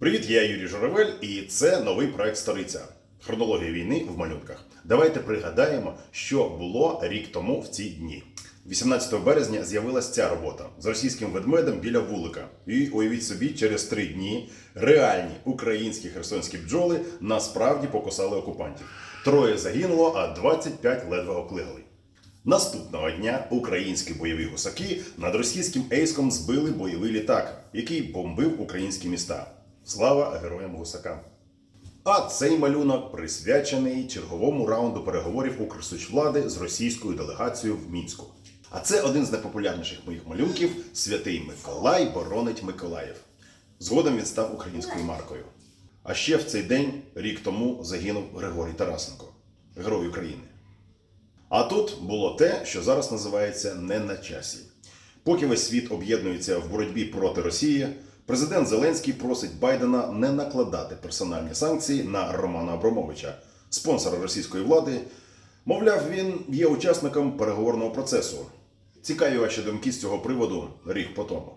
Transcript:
Привіт, я Юрій Журавель, і це новий проект Сториця. Хронологія війни в малюнках. Давайте пригадаємо, що було рік тому в ці дні. 18 березня з'явилася ця робота з російським ведмедем біля вулика. І уявіть собі, через три дні реальні українські херсонські бджоли насправді покусали окупантів. Троє загинуло, а 25 ледве оклигали. Наступного дня українські бойові гусаки над російським ейском збили бойовий літак, який бомбив українські міста. Слава героям гусакам! А цей малюнок присвячений черговому раунду переговорів Укрсучвлади з російською делегацією в Мінську. А це один з найпопулярніших моїх малюнків Святий Миколай боронить Миколаїв. Згодом він став українською маркою. А ще в цей день, рік тому, загинув Григорій Тарасенко, герой України. А тут було те, що зараз називається не на часі. Поки весь світ об'єднується в боротьбі проти Росії, президент Зеленський просить Байдена не накладати персональні санкції на Романа Абрамовича, спонсора російської влади. Мовляв, він є учасником переговорного процесу. Цікаві ваші думки з цього приводу рік по тому.